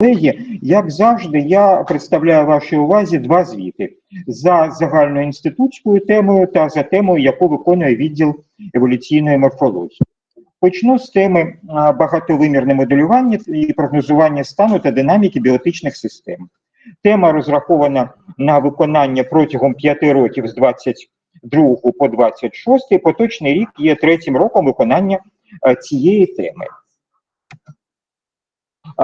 Колеги, як завжди, я представляю вашій увазі два звіти за загальноінститутською темою та за темою, яку виконує відділ еволюційної морфології. Почну з теми багатовимірне моделювання і прогнозування стану та динаміки біотичних систем. Тема розрахована на виконання протягом п'яти років з 22 по 26. Поточний рік є третім роком виконання цієї теми.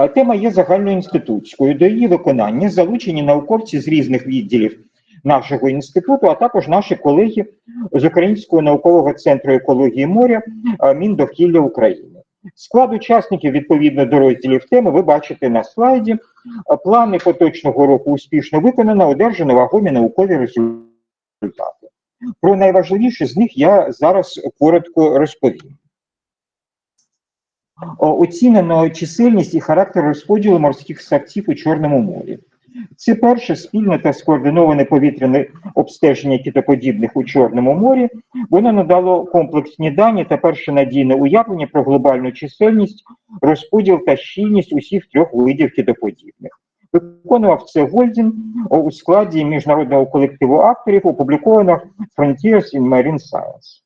Тема є загальноінститутською. До її виконання залучені науковці з різних відділів нашого інституту, а також наші колеги з Українського наукового центру екології моря Міндовкілля України. Склад учасників відповідно до розділів теми ви бачите на слайді. Плани поточного року успішно виконано, одержано вагомі наукові результати. Про найважливіші з них я зараз коротко розповім. Оцінено чисельність і характер розподілу морських ссавців у Чорному морі. Це перше спільне та скоординоване повітряне обстеження китоподібних у Чорному морі. Воно надало комплексні дані та перше надійне уявлення про глобальну чисельність, розподіл та щільність усіх трьох видів китоподібних. Виконував це Гольдін у складі міжнародного колективу авторів, опубліковано Frontiers in Marine Science.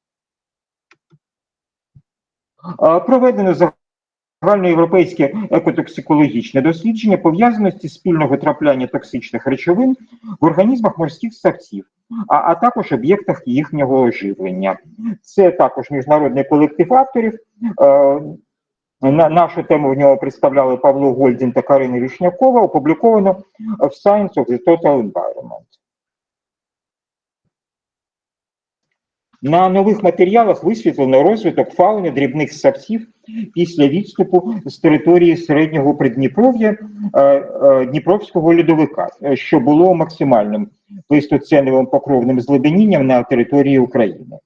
Проведено загальноєвропейське екотоксикологічне дослідження пов'язаності спільного трапляння токсичних речовин в організмах морських ссавців, а, а також об'єктах їхнього оживлення. Це також міжнародний колектив авторів. Е, на нашу тему в нього представляли Павло Гольдін та Карина Вішнякова, опубліковано в Science of the Total Environment. На нових матеріалах висвітлено розвиток фауни дрібних ссавців після відступу з території середнього Придніпров'я е, е, Дніпровського льодовика, е, що було максимальним плейстоценовим покровним зледенінням на території України.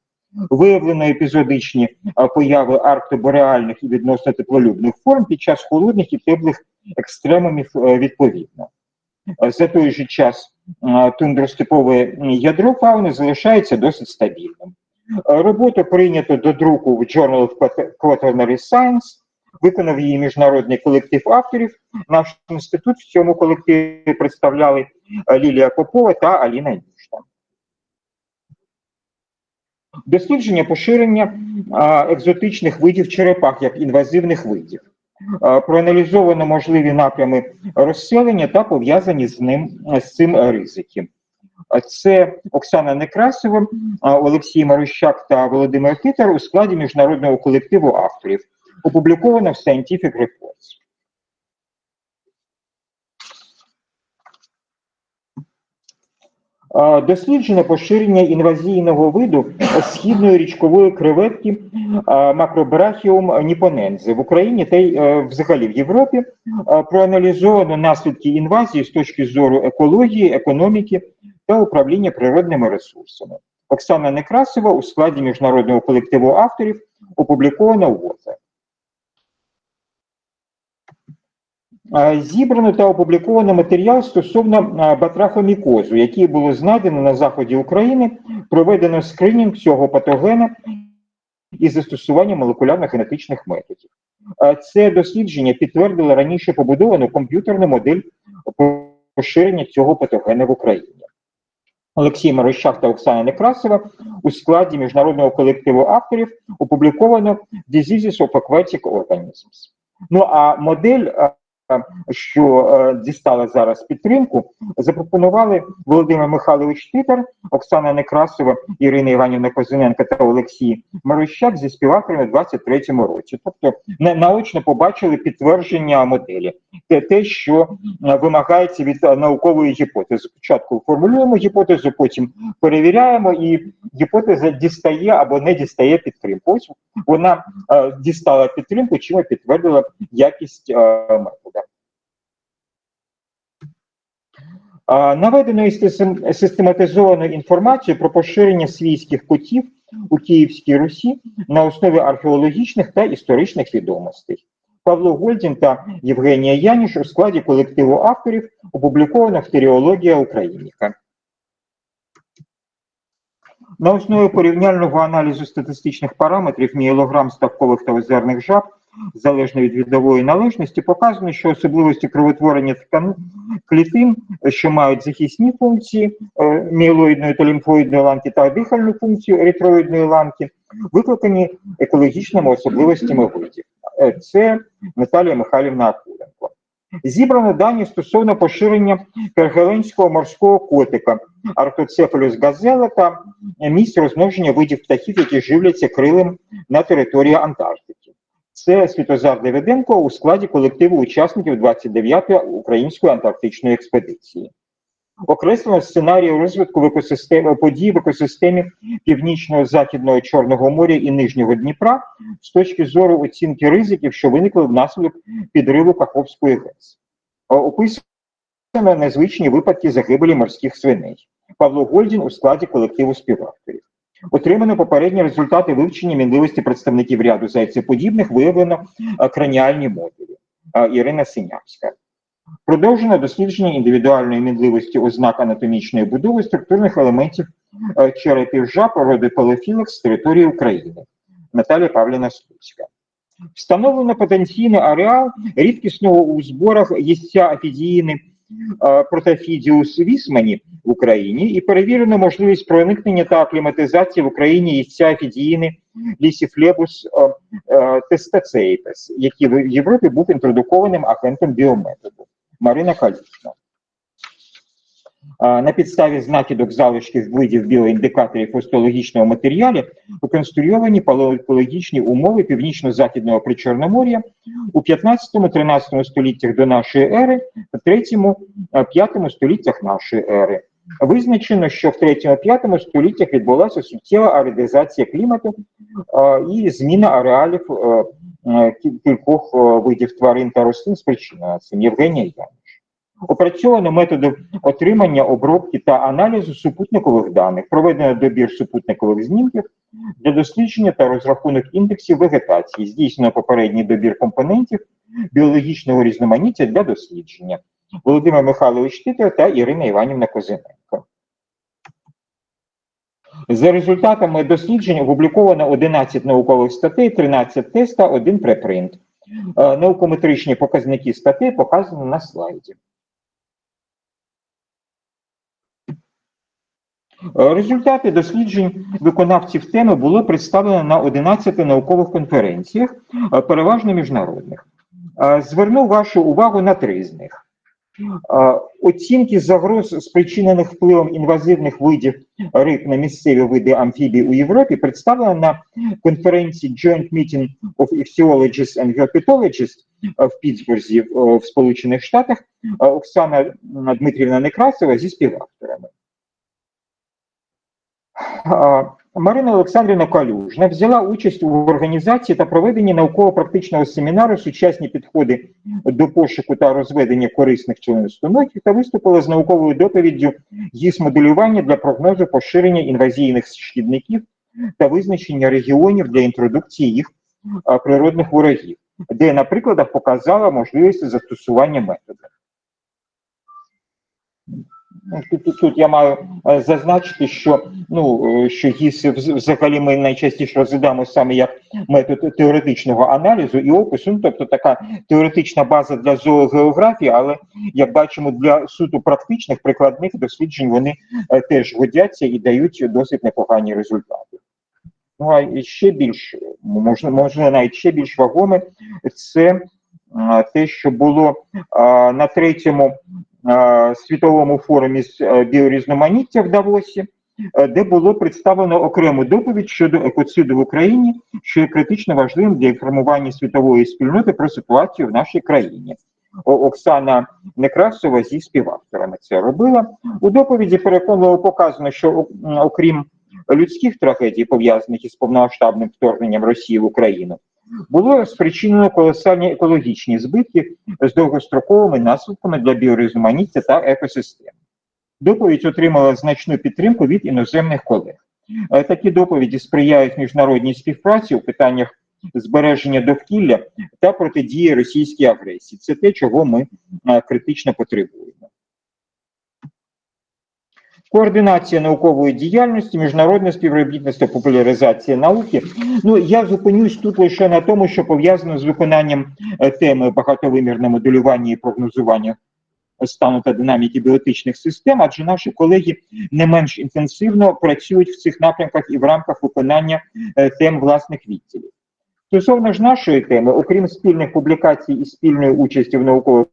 Виявлено епізодичні появи арктобореальних і відносно теплолюбних форм під час холодних і теплих екстремумів відповідно. За той же час тундростепове ядро фауни залишається досить стабільним. Роботу прийнято до друку в Journal of Quaternary Science, виконав її міжнародний колектив авторів. Наш інститут в цьому колективі представляли е, Лілія Попова та Аліна Нішта. Дослідження поширення екзотичних видів черепах як інвазивних видів. Проаналізовано можливі напрями розселення та пов'язані з ним з цим ризики. Це Оксана Некрасова, Олексій Марущак та Володимир Титар у складі міжнародного колективу авторів. Опубліковано в Scientific Reports. Досліджено поширення інвазійного виду східної річкової креветки Macrobrachium niponense в Україні та й е, взагалі в Європі. Проаналізовано наслідки інвазії з точки зору екології, економіки та управління природними ресурсами. Оксана Некрасова у складі міжнародного колективу авторів опубліковано в ВОЗе. Е, Зібрано та опубліковано матеріал стосовно батрахомікозу, який було знайдено на заході України, проведено скринінг цього патогена із застосуванням молекулярно-генетичних методів. Це дослідження підтвердило раніше побудовану комп'ютерну модель поширення цього патогена в Україні. Олексій Марощак та Оксана Некрасова у складі міжнародного колективу авторів опубліковано Diseases of Aquatic Organisms. Ну а модель що е, дістала зараз підтримку, запропонували Володимир Михайлович Титар, Оксана Некрасова, Ірина Іванівна Козиненко та Олексій Марощак зі співавторами у 23-му році. Тобто на- наочно побачили підтвердження моделі. Те, те, що е, вимагається від е, наукової гіпотези. Спочатку формулюємо гіпотезу, потім перевіряємо, і гіпотеза дістає або не дістає підтримку. Ось вона е, дістала підтримку, чим підтвердила якість е, метода. Наведено і систем- систематизовано інформацію про поширення свійських котів у Київській Русі на основі археологічних та історичних відомостей. Павло Гольдін та Євгенія Яніш у складі колективу авторів опубліковано в Теріологія Україніка. На основі порівняльного аналізу статистичних параметрів мієлограм ставкових та озерних жаб залежно від відової належності, показано, що особливості кровотворення клітин, що мають захисні функції е, міелоїдної та лімфоїдної ланки та дихальну функцію еритроїдної ланки, викликані екологічними особливостями видів. Е, Це Наталія Михайлівна Акуленко. Зібрано дані стосовно поширення пергеленського морського котика, артоцефалюс газела та місць розмноження видів птахів, які живляться крилем на території Антарктики. Це Світозар Давиденко у складі колективу учасників 29-ї української антарктичної експедиції. Окреслено сценарії розвитку в екосистемі подій в екосистемі північного західного Чорного моря і Нижнього Дніпра з точки зору оцінки ризиків, що виникли внаслідок підриву Каховської ГЕС. Описано незвичні випадки загибелі морських свиней. Павло Гольдін у складі колективу співавторів. Отримано попередні результати вивчення мінливості представників ряду зайцеподібних, виявлено е, краніальні модулі. Е, Ірина Синявська. Продовжено дослідження індивідуальної мінливості ознак анатомічної будови структурних елементів е, черепів жаб роди Пелефілекс з території України. Наталія Павлівна Слуцька. Встановлено потенційний ареал рідкісного у зборах їстця афідіїни е, протофідіус вісмані в Україні і перевірено можливість проникнення та акліматизації в Україні яйця фідіїни лісіфлебус тестацеїтес, який в Європі був інтродукованим агентом біометоду. Марина Калічна. На підставі знакідок залишків видів біоіндикаторів остеологічного матеріалу виконструйовані палеоекологічні умови північно-західного причорномор'я у 15-13 століттях до нашої ери та 3-5 століттях нашої ери. Визначено, що в 3-5 століттях відбулася суттєва аридизація клімату і зміна ареалів е, е, кі- кількох е, видів тварин та рослин спричинена цим. Євгенія Яниш. Опрацьовано методи отримання, обробки та аналізу супутникових даних, проведено добір супутникових знімків для дослідження та розрахунок індексів вегетації, здійснено попередній добір компонентів біологічного різноманіття для дослідження. Володимир Михайлович Титер та Ірина Іванівна Козиненко. За результатами досліджень опубліковано 11 наукових статей, 13 тест та 1 препринт. Е, Наукометричні показники статей показані на слайді. Результати досліджень виконавців теми було представлено на 11 наукових конференціях, е, переважно міжнародних. Е, Зверну вашу увагу на три з них. Е, Оцінки загроз, спричинених впливом інвазивних видів риб на місцеві види амфібій у Європі, представлено на конференції Joint Meeting of Ichthyologists and Herpetologists в Пітсбурзі в Сполучених Штатах Оксана Дмитрівна Некрасова зі співавторами. Марина Олександрівна Калюжна взяла участь у організації та проведенні науково-практичного семінару сучасні підходи до пошуку та розведення корисних членистоногів та виступила з науковою доповіддю їх моделювання для прогнозу поширення інвазійних шкідників та визначення регіонів для інтродукції їх природних ворогів, де на прикладах показала можливість застосування методу. Ну, Тут, тут, я маю е, зазначити, що ну е, що ГІС взагалі ми найчастіше розглядаємо саме як метод теоретичного аналізу і опису, ну, тобто така теоретична база для зоогеографії, але як бачимо, для суто практичних прикладних досліджень вони е, теж годяться і дають досить непогані результати. Ну а ще більш можна, можна навіть ще більш вагоме, це те, що було е, на третьому світовому форумі з е, біорізноманіття в Давосі, е, де було представлено окрему доповідь щодо екоциду в Україні, що є критично важливим для інформування світової спільноти про ситуацію в нашій країні. Оксана Некрасова зі співавторами це робила. У доповіді переконливо показано, що окрім людських трагедій, пов'язаних із повномасштабним вторгненням Росії в Україну, було спричинено колосальні екологічні збитки з довгостроковими наслідками для біорізноманіття та екосистем. Доповідь отримала значну підтримку від іноземних колег. Е, Такі доповіді сприяють міжнародній співпраці у питаннях збереження довкілля та протидії російській агресії. Це те, чого ми е, критично потребуємо. Координація наукової діяльності, міжнародне співробітництво, популяризація науки. Ну я зупинюсь тут лише на тому, що пов'язано з виконанням е, теми багатовимірне моделювання і прогнозування стану та динаміки біотичних систем, адже наші колеги не менш інтенсивно працюють в цих напрямках і в рамках виконання е, тем власних відділів. Стосовно ж нашої теми, окрім спільних публікацій і спільної участі в наукових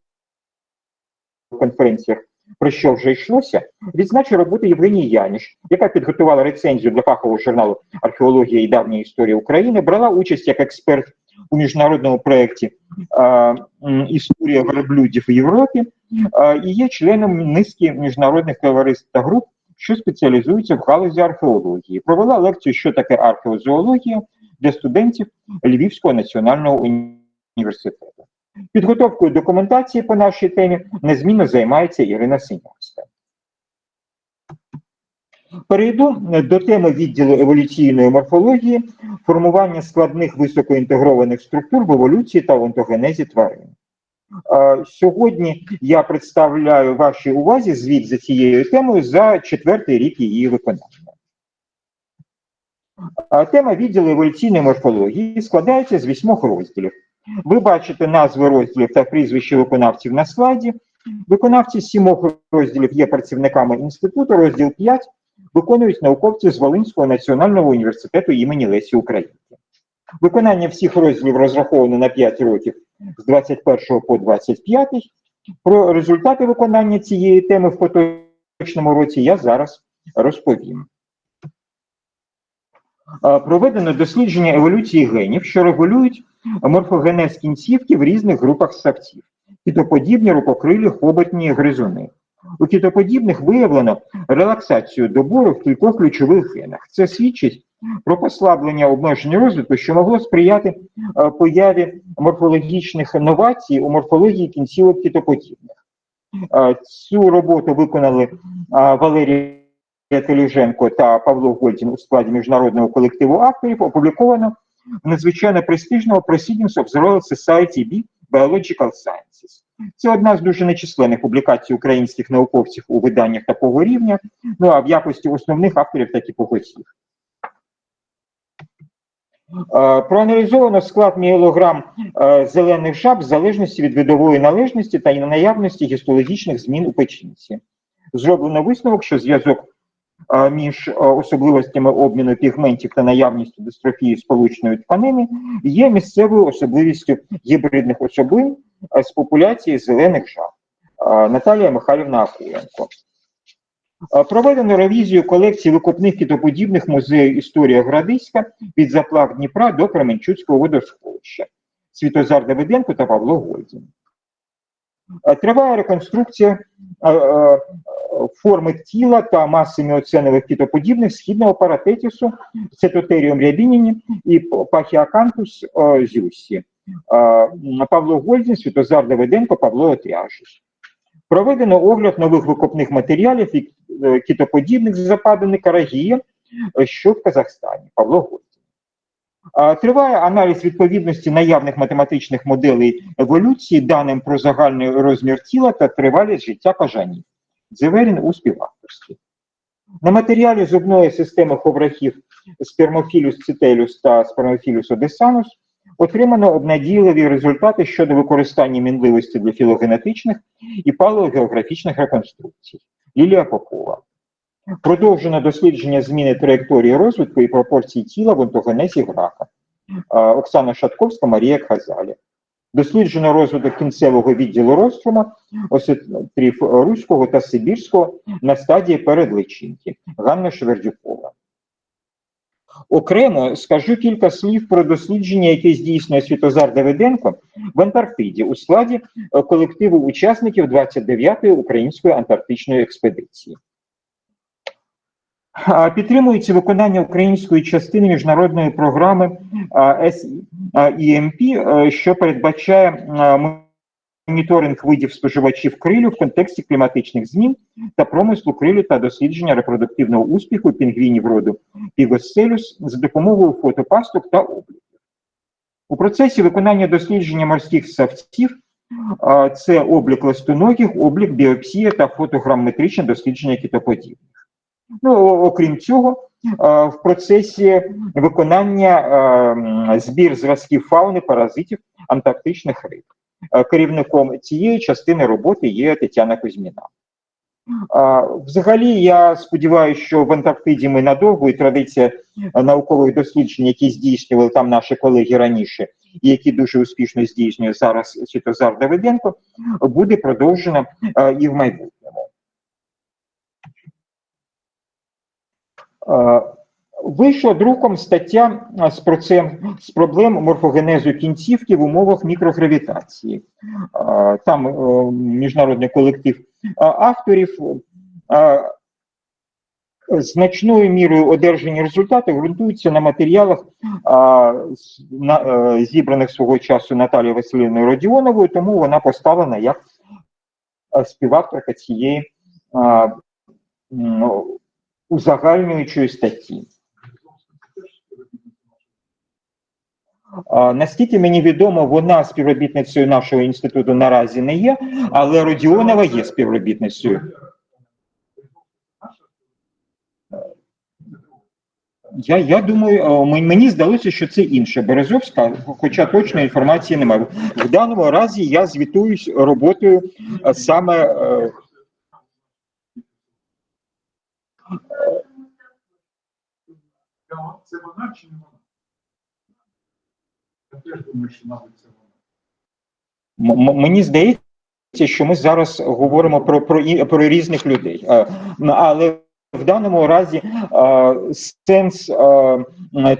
конференціях, про що вже йшлося, відзначу роботу Євгенії Яніш, яка підготувала рецензію для фахового журналу Археологія і давня історія України, брала участь як експерт у міжнародному проєкті Історія верблюдів в Європі і є членом низки міжнародних товариств та груп, що спеціалізуються в галузі археології. Провела лекцію, що таке археозоологія для студентів Львівського національного університету. Підготовкою документації по нашій темі незмінно займається Ірина Синявська. Перейду до теми відділу еволюційної морфології, формування складних високоінтегрованих структур в еволюції та онтогенезі тварин. Сьогодні я представляю вашій увазі звіт за цією темою за четвертий рік її виконання. Тема відділу еволюційної морфології складається з вісьмох розділів. Ви бачите назви розділів та прізвища виконавців на слайді. Виконавці сімох розділів є працівниками інституту, розділ 5 виконують науковці з Волинського національного університету імені Лесі Українки. Виконання всіх розділів розраховано на 5 років з 21 по 25. Про результати виконання цієї теми в поточному році я зараз розповім. Проведено дослідження еволюції генів, що регулюють морфогенез кінцівки в різних групах ссавців, кітоподібні, рукокрилі, хоботні, гризуни. У кітоподібних виявлено релаксацію добору в кількох ключових генах. Це свідчить про послаблення обмежень розвитку, що могло сприяти появі морфологічних новацій у морфології кінцівок кітоподібних. Цю роботу виконали Валерій Теліженко та Павло Гольдін у складі міжнародного колективу авторів, опубліковано в надзвичайно престижного Proceedings of the Royal Society B Biological Sciences. Це одна з дуже нечисленних публікацій українських науковців у виданнях такого рівня, ну а в якості основних авторів так і поготів. Проаналізовано склад міелограм зелених жаб в залежності від видової належності та наявності гістологічних змін у печінці. Зроблено висновок, що зв'язок між особливостями обміну пігментів та наявністю дистрофії сполучної тканини є місцевою особливістю гібридних особин з популяції зелених жаб. Наталія Михайлівна Акуленко. Проведено ревізію колекції викопних кітоподібних музею Історія Градиська від заплав Дніпра до Кременчуцького водосховища Світозар Давиденко та Павло Гольдін. Триває реконструкція форми тіла та маси міоценових кітоподібних східного паратетісу цетотеріум рябініні і пахіакантус зюсі. Павло Гольдін, Світозар Давиденко, Павло Отряжиш. Проведено огляд нових викопних матеріалів і е, кітоподібних западини Карагія, е, що в Казахстані. Павло Гольдін. Триває аналіз відповідності наявних математичних моделей еволюції даним про загальний розмір тіла та тривалість життя кажанів. Дзеверін у співавторстві. На матеріалі зубної системи ховрахів спермофілюс цителюс та спермофілюс одесанус отримано обнадійливі результати щодо використання мінливості для філогенетичних і палеогеографічних реконструкцій. Лілія Попова. Продовжено дослідження зміни траєкторії розвитку і пропорцій тіла в онтогенезі грака. Оксана Шатковська, Марія Хазалі. Досліджено розвиток кінцевого відділу розструма, осетрів Руського та Сибірського на стадії передличинки. Ганна Швердюкова. Окремо скажу кілька слів про дослідження, яке здійснює Світозар Давиденко в Антарктиді у складі е, колективу учасників 29-ї української антарктичної експедиції. Підтримується виконання української частини міжнародної програми SEMP, е, що передбачає моніторинг видів споживачів крилю в контексті кліматичних змін та промислу крилю та дослідження репродуктивного успіху пінгвінів роду Пігоселюс за допомогою фотопасток та обліків. У процесі виконання дослідження морських савців це облік ластоногих, облік біопсія та фотограмметричне дослідження китоподібних. Ну, окрім цього, е, в процесі виконання е, збір зразків фауни паразитів антарктичних риб. Е, Керівником цієї частини роботи є Тетяна Кузьміна. Взагалі, я сподіваюся, що в Антарктиді ми надовго і традиція наукових досліджень, які здійснювали там наші колеги раніше, і які дуже успішно здійснює зараз Святозар Давиденко, буде продовжена і в майбутньому. Вийшла друком стаття з, процем, з проблем морфогенезу кінцівки в умовах мікрогравітації. Там е, міжнародний колектив авторів значною мірою одержані результати ґрунтуються на матеріалах, е, зібраних свого часу Наталією Василівною Родіоновою, тому вона поставлена як співавторка цієї узагальнюючої статті. Наскільки мені відомо, вона співробітницею нашого інституту наразі не є, але Родіонова є співробітницею. Я, я думаю, мені здалося, що це інша Березовська, хоча точної інформації немає. В даному разі я звітуюсь роботою е, саме е, Це вона чи не вона? Я теж думаю, що, мабуть, це вона. м- мені здається, що ми зараз говоримо про, про, про різних людей. Е, Але в даному разі е, сенс е, м,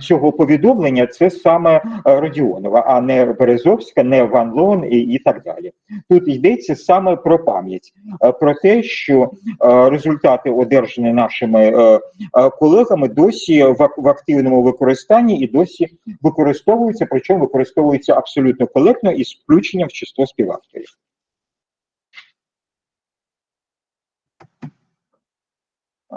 цього повідомлення це саме е, Родіонова, а не Березовська, не Ван Лон і, і так далі. Тут йдеться саме про пам'ять, е, про те, що е, результати, одержані нашими е, е, колегами, досі в, в активному використанні і досі використовуються, причому використовуються абсолютно коректно і з включенням в число співавторів.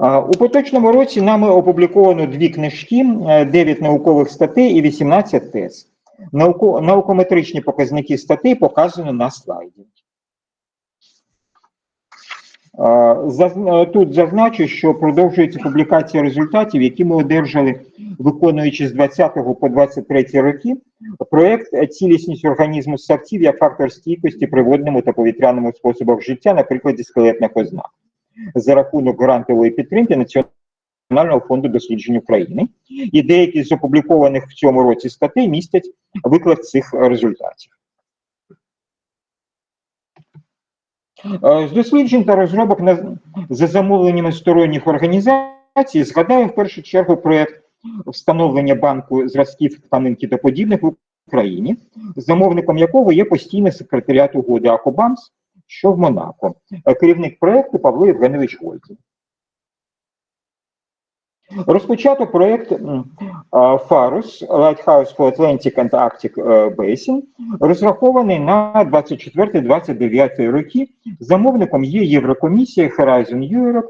У поточному році нами опубліковано дві книжки, е, 9 наукових статей і 18 тез. Науко, наукометричні показники статей показано на слайді. Е, Тут зазначу, що продовжується публікація результатів, які ми одержали, виконуючи з 20 по 23 роки, проєкт «Е, «Цілісність організму ссавців як фактор стійкості при водному та повітряному способах життя на прикладі скелетних ознак за рахунок грантової підтримки Національного фонду досліджень України. І деякі з опублікованих в цьому році статей містять виклад цих результатів. Е, З досліджень та розробок на, за замовленнями сторонніх організацій згадаю в першу чергу проєкт встановлення банку зразків тканин китоподібних в Україні, замовником якого є постійний секретаріат угоди Акобамс, що в Монако. Е, Керівник проєкту Павло Євгенович Вольтін. Розпочато проєкт ФАРУС Lighthouse for Atlantic and Arctic е, Basin, розрахований на 24-29 роки. Замовником є Єврокомісія Horizon Europe.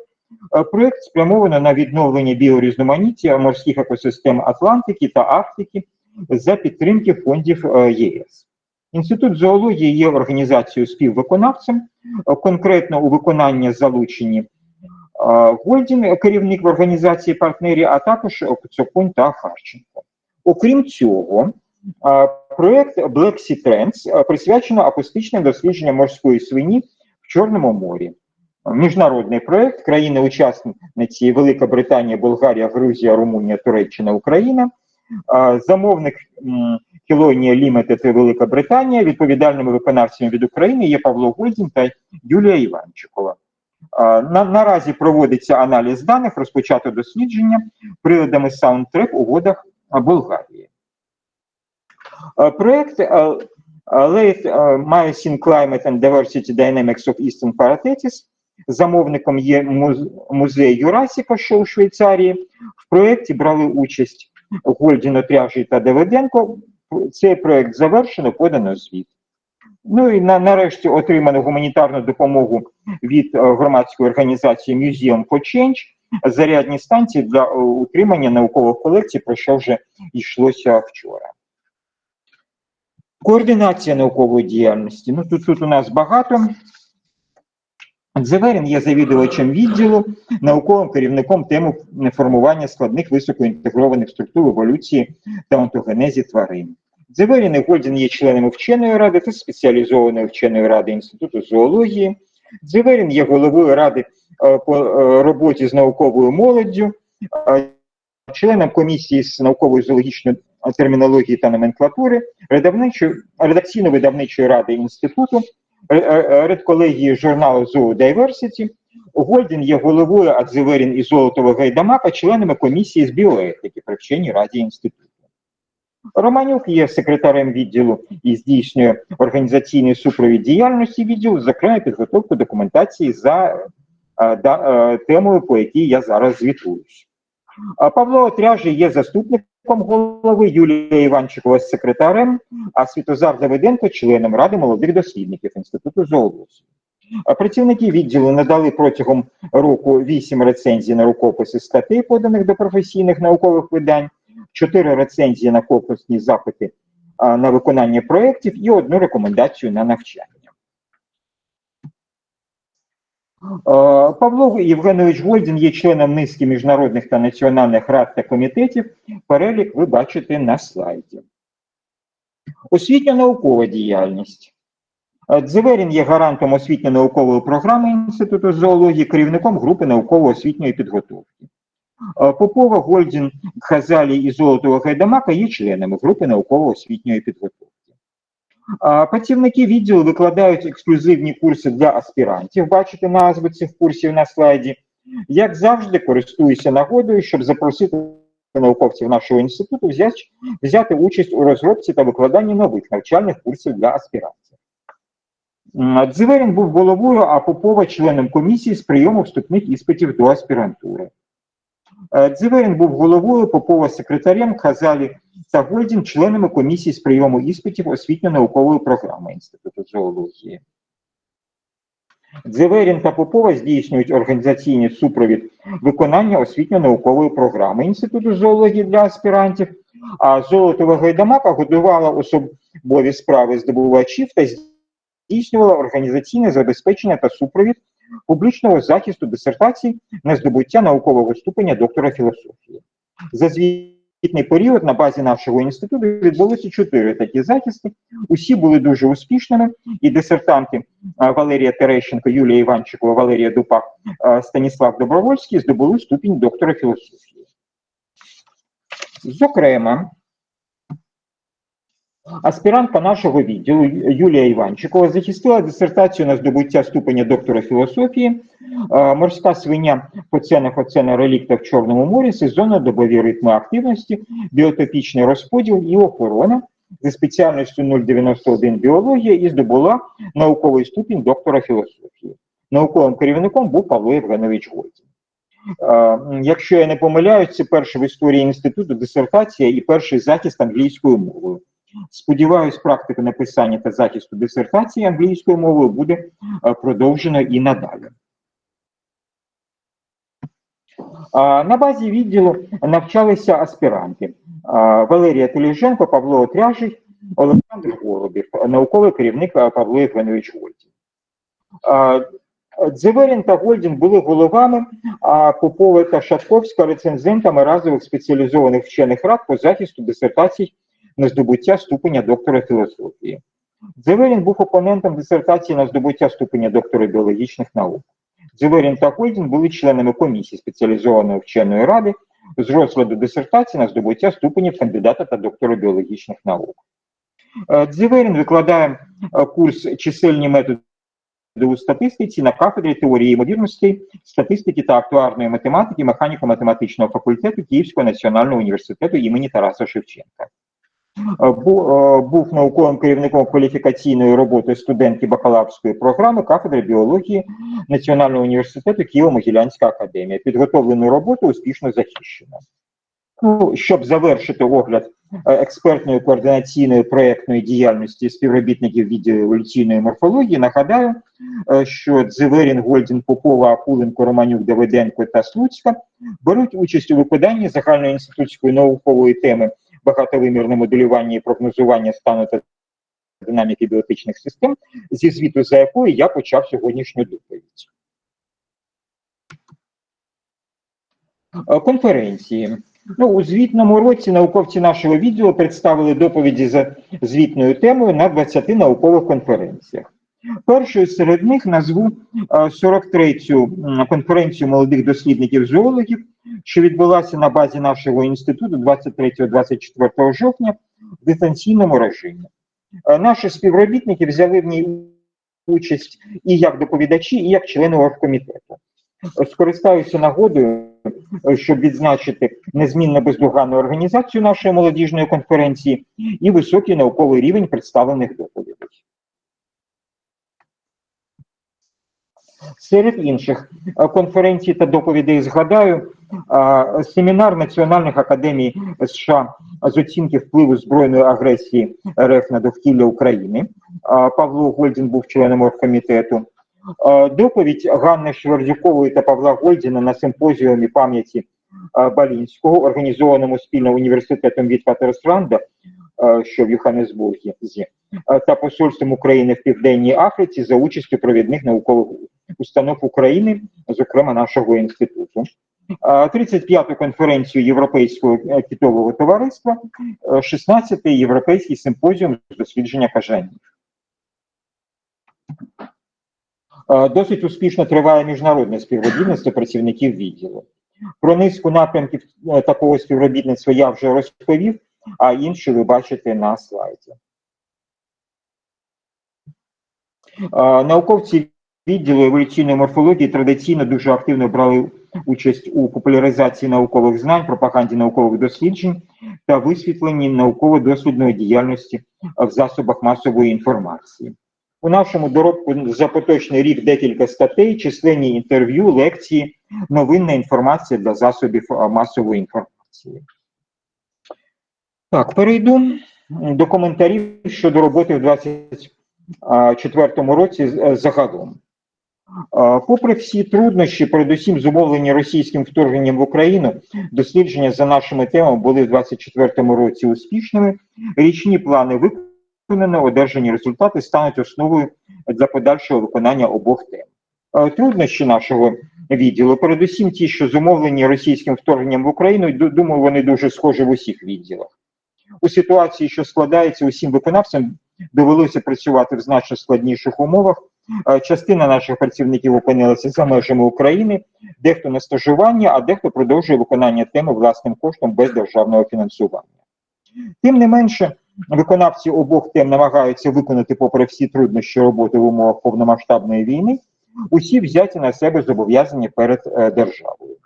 Е, Проєкт спрямовано на відновлення біорізноманіття морських екосистем Атлантики та Арктики за підтримки фондів е, ЄС. Інститут зоології є організацією співвиконавцем. Е, Конкретно у виконання залучені е, Гольдін, керівник в організації партнері, а також Коцоконь та Харченко. Окрім цього, е, проєкт Black Sea Trends е, присвячено акустичним дослідженням морської свині в Чорному морі. Міжнародний проєкт, країни-учасниці Велика Британія, Болгарія, Грузія, Румунія, Туреччина, Україна. Замовник м, Кілонія Лімітед і Велика Британія. Відповідальними виконавцями від України є Павло Гольдін та Юлія Іванчикова. На, наразі проводиться аналіз даних, розпочато дослідження приладами SoundTrap у водах Болгарії. Проект Late Miocene Climate and Diversity Dynamics of Eastern Parathetis. Замовником є музей Юрасіка, що у Швейцарії. В проєкті брали участь Гольдін, Отряжий та Давиденко. Цей проєкт завершено, подано звіт. Ну і на, нарешті отримано гуманітарну допомогу від е, громадської організації Museum for Change зарядні станції для е, утримання наукових колекцій, про що вже йшлося вчора. Координація наукової діяльності. Ну тут, тут у нас багато. Дзеверін є завідувачем відділу, науковим керівником теми формування складних високоінтегрованих структур еволюції та онтогенезі тварин. Дзеверін і Гольдін є членами вченої ради та спеціалізованої вченої ради Інституту зоології. Дзеверін є головою ради е, по е, роботі з науковою молоддю, членом комісії з наукової зоологічної термінології та номенклатури, редакційно-видавничої ради інституту, редколегії журналу Zoodiversity. Гольдін є головою, а Дзеверін і Золотого Гайдамака членами комісії з біоетики при вченій раді інституту. Романюк є секретарем відділу і здійснює організаційний супровід діяльності відділу, зокрема підготовку документації за е, е, темою, по якій я зараз звітуюсь. Павло Отряжий є заступником голови, Юлія Іванчикова секретарем, а Світозар Давиденко членом Ради молодих дослідників Інституту зоології. Працівники відділу надали протягом року вісім рецензій на рукописи статей, поданих до професійних наукових видань, чотири рецензії на конкурсні запити на виконання проєктів і одну рекомендацію на навчання. Е, Павло Євгенович Гольдін є членом низки міжнародних та національних рад та комітетів. Перелік ви бачите на слайді. Освітньо-наукова діяльність. Е, Дзеверін є гарантом освітньо-наукової програми Інституту зоології, керівником групи науково-освітньої підготовки. Е, Попова, Гольдін, Хазалі і Золотого Гайдамака є членами групи науково-освітньої підготовки. Працівники відділу викладають ексклюзивні курси для аспірантів. Бачите назви цих курсів на слайді. Як завжди, користуюся нагодою, щоб запросити науковців нашого інституту взяти, участь у розробці та викладанні нових навчальних курсів для аспірантів. Дзиверін був головою, а Попова членом комісії з прийому вступних іспитів до аспірантури. Е, Дзиверін був головою, Попова секретарем, Хазалі та Гольдін членами комісії з прийому іспитів освітньо-наукової програми Інституту зоології. Дзеверін та Попова здійснюють організаційний супровід виконання освітньо-наукової програми Інституту зоології для аспірантів, а Золотова Гайдамака годувала особові справи здобувачів та здійснювала організаційне забезпечення та супровід публічного захисту дисертацій на здобуття наукового ступеня доктора філософії. За звітний період на базі нашого інституту відбулося чотири такі захисти. Усі були дуже успішними, і дисертанти Валерія Терещенко, Юлія Іванчикова, Валерія Дупак, Станіслав Добровольський здобули ступінь доктора філософії. Зокрема, аспірантка нашого відділу Юлія Іванчикова захистила дисертацію на здобуття ступеня доктора філософії е, «Морська свиня по Хоцена Хоцена релікта в Чорному морі, сезонно добові ритми активності, біотопічний розподіл і охорона за спеціальністю 091 біологія і здобула науковий ступінь доктора філософії. Науковим керівником був Павло Євгенович Гойцін. Е, Якщо я не помиляюсь, це перша в історії інституту дисертація і перший захист англійською мовою. Сподіваюсь, практика написання та захисту дисертації англійською мовою буде е, продовжена і надалі. На базі відділу навчалися аспіранти Валерія Теліженко, Павло Отряжий, Олександр Голубів, науковий керівник Павло Євгенович Гольдін. А, Дзеверін та Гольдін були головами, Попова та Шатковська рецензентами разових спеціалізованих вчених рад по захисту дисертацій на здобуття ступеня доктора філософії. Дзеверін був опонентом дисертації на здобуття ступеня доктора біологічних наук. Дзеверін та Гольдін були членами комісії спеціалізованої вченої ради з розгляду дисертації на здобуття ступенів кандидата та доктора біологічних наук. Е, Дзеверін викладає е, курс чисельні методи у статистиці на кафедрі теорії ймовірностей, статистики та актуарної математики механіко-математичного факультету Київського національного університету імені Тараса Шевченка. Е, е, Був науковим керівником кваліфікаційної роботи студентки бакалаврської програми кафедри біології Національного університету Києво-Могилянська академія. Підготовлену роботу успішно захищено. Ну, щоб завершити огляд е, експертної координаційної проєктної діяльності співробітників відділу еволюційної морфології, нагадаю, що Дзеверін, Гольдін, Попова, Акуленко, Романюк, Давиденко та Слуцька беруть участь у викладанні загальноінститутської наукової теми багатовимірне моделювання і прогнозування стану та динаміки біотичних систем, зі звіту за якою я почав сьогоднішню доповідь. Е, конференції. Ну, У звітному році науковці нашого відділу представили доповіді за звітною темою на 20 наукових конференціях. Першою серед них назву е, 43-ю конференцію молодих дослідників зоологів, що відбулася на базі нашого інституту 23-24 жовтня в дистанційному режимі. Е, Наші співробітники взяли в ній участь і як доповідачі, і як члени оргкомітету. Е, Скористаюся нагодою, е, щоб відзначити незмінно бездоганну організацію нашої молодіжної конференції і високий науковий рівень представлених доповідей. Серед інших е, конференцій та доповідей згадаю е, семінар Національних академій США з оцінки впливу збройної агресії РФ на довкілля України. Е, Павло Гольдін був членом оргкомітету. Доповідь Ганни Швердюкової та Павла Гольдіна на симпозіумі пам'яті Балінського, організованому спільно університетом Вітватерсранда, е, що в Йоханнесбурзі, зі, е, та посольством України в Південній Африці за участю провідних наукових установ України, зокрема нашого інституту. Е, 35-ту конференцію Європейського е, китового товариства, е, 16-й європейський симпозіум з дослідження кажанів. Е, Досить успішно триває міжнародне співробітництво працівників відділу. Про низку напрямків е, такого співробітництва я вже розповів, а інші ви бачите на слайді. Науковці відділу еволюційної морфології традиційно дуже активно брали участь у популяризації наукових знань, пропаганді наукових досліджень та висвітленні науково-дослідної діяльності в засобах масової інформації. У нашому доробку за поточний рік декілька статей, численні інтерв'ю, лекції, новинна інформація для засобів масової інформації. Так, перейду до коментарів щодо роботи в 2024 році е, загалом. Попри всі труднощі, передусім зумовлені російським вторгненням в Україну, дослідження за нашими темами були в 2024 році успішними. Річні плани виконано, одержані результати стануть основою для подальшого виконання обох тем. Труднощі нашого відділу, передусім ті, що зумовлені російським вторгненням в Україну, думаю, вони дуже схожі в усіх відділах. У ситуації, що складається, усім виконавцям довелося працювати в значно складніших умовах. Е, Частина наших працівників опинилася за межами України, дехто на стажування, а дехто продовжує виконання теми власним коштом без державного фінансування. Тим не менше, виконавці обох тем намагаються виконати, попри всі труднощі роботи в умовах повномасштабної війни, усі взяті на себе зобов'язання перед е, державою.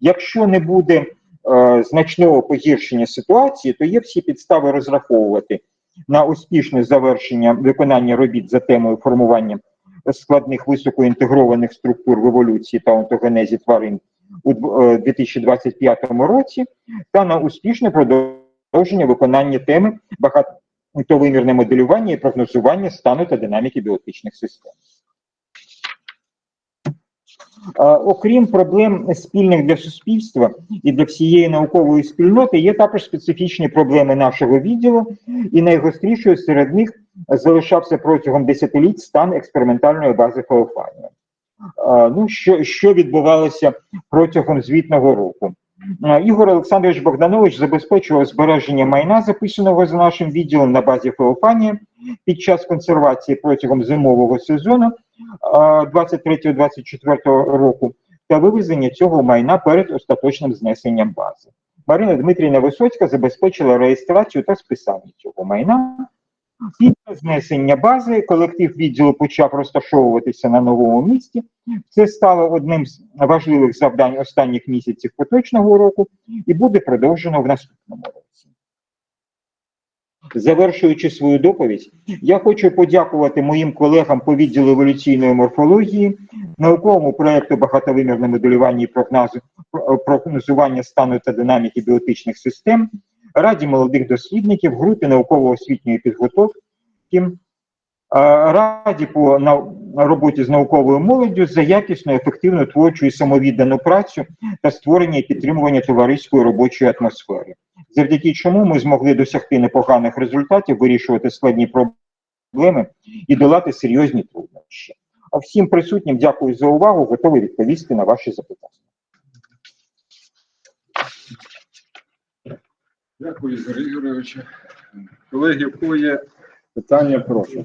Якщо не буде значного погіршення ситуації, то є всі підстави розраховувати на успішне завершення виконання робіт за темою формування складних високоінтегрованих структур в еволюції та онтогенезі тварин у дв- е, 2025 році та на успішне продовження виконання теми багатовимірне моделювання і прогнозування стану та динаміки біотичних систем. Окрім проблем спільних для суспільства і для всієї наукової спільноти, є також специфічні проблеми нашого відділу, і найгострішою серед них залишався протягом десятиліть стан експериментальної бази Феофанія. Ну, що, що відбувалося протягом звітного року? Ігор Олександрович Богданович забезпечував збереження майна, записаного за нашим відділом на базі Феофанія під час консервації протягом зимового сезону 23-24 року та вивезення цього майна перед остаточним знесенням бази. Марина Дмитрівна Висоцька забезпечила реєстрацію та списання цього майна. Після знесення бази колектив відділу почав розташовуватися на новому місці. Це стало одним з важливих завдань останніх місяців поточного року і буде продовжено в наступному році. Завершуючи свою доповідь, я хочу подякувати моїм колегам по відділу еволюційної морфології, науковому проєкту багатовимірне моделювання і прогнозу- прогнозування стану та динаміки біотичних систем, Раді молодих дослідників, групі науково-освітньої підготовки, Раді по нау- роботі з науковою молоддю за якісну, ефективну, творчу і самовіддану працю та створення і підтримування товариської робочої атмосфери, завдяки чому ми змогли досягти непоганих результатів, вирішувати складні проблеми і долати серйозні труднощі. А всім присутнім дякую за увагу, готовий відповісти на ваші запитання. Дякую, Ігор Ігорович. Колеги, в кого є питання, прошу.